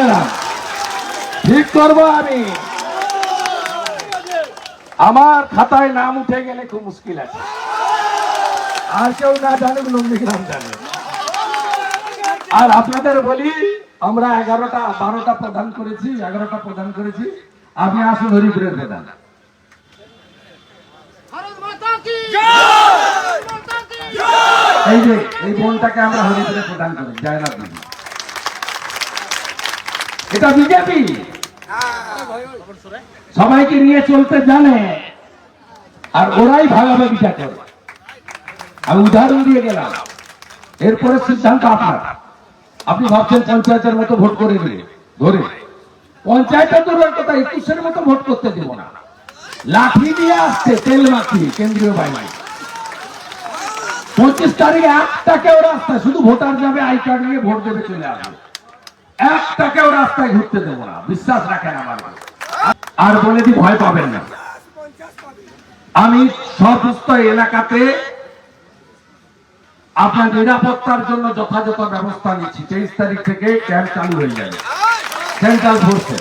গেলাম ঠিক করব আমি। আমার খাতায় নাম উঠে গেলে খুব মুশকিল আছে। আর কেউ না জানুক নন্দীগ্রাম জানে আর আপনাদের বলি আমরা এগারোটা বারোটা প্রদান করেছি এগারোটা প্রদান করেছি। আপনি আসুন হরিপুরের কি? এই যে এই বোনটাকে আমরা হরিপুরে প্রদান করি জয়নাথ দেবী এটা বিজেপি। সবাইকে নিয়ে চলতে জানে। আর ওরাই ভাগাবে বিচার করে আমি উদাহরণ দিয়ে গেলাম। এরপরে সিদ্ধান্ত আপনার। আপনি ভাবছেন পঞ্চায়েতের মতো ভোট করে দিলে, ধরে। পঞ্চায়েতের দূরের কথা, একুশের মতো ভোট করতে দেব না। লাঠি দিয়ে আসছে, তেল মাখিয়ে, কেন্দ্রীয় বাহিনী। পঁচিশ তারিখ একটা কেউ রাস্তায় শুধু ভোটার যাবে, আই কার্ড নিয়ে ভোট দেবে, চলে আসবে। একটা কেউ রাস্তায় ঘুরতে দেবো না। বিশ্বাস রাখেন আমার আর বলে দি ভয় পাবেন না। আমি সমস্ত এলাকাতে আপনার নিরাপত্তার জন্য যথাযথ ব্যবস্থা নিচ্ছি। তেইশ তারিখ থেকে ক্যাম্প চালু হয়ে যাবে। সেন্ট্রাল ফোর্সে।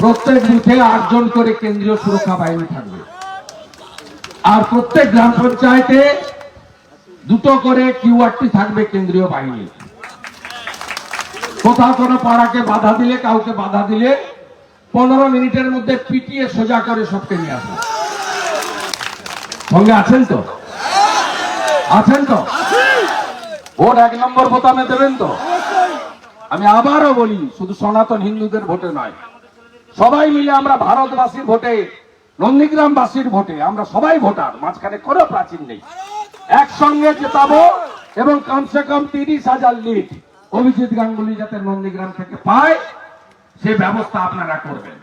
প্রত্যেক বুথে আটজন করে কেন্দ্রীয় সুরক্ষা বাহিনী থাকবে। আর প্রত্যেক গ্রাম পঞ্চায়েতে দুটো করে কিউআরটি থাকবে কেন্দ্রীয় বাহিনী কোথাও কোনো পাড়াকে বাধা দিলে, কাউকে বাধা দিলে পনেরো মিনিটের মধ্যে পিটিয়ে সোজা করে সবকে নিয়ে আসবে সঙ্গে আছেন তো? আছেন তো? ভোট এক নম্বর বোতামে দেবেন তো? আমি আবারও বলি, শুধু সনাতন হিন্দুদের ভোটে নয়, সবাই মিলে আমরা ভারতবাসীর ভোটে, নন্দীগ্রামবাসীর ভোটে, আমরা সবাই ভোটার, মাঝখানে কোনো প্রাচীন নেই। একসঙ্গে জেতাবো এবং কমসে কম তিরিশ হাজার লিড। অভিজিৎ গাঙ্গুলি যাতে নন্দীগ্রাম থেকে পায় সে ব্যবস্থা আপনারা করবেন।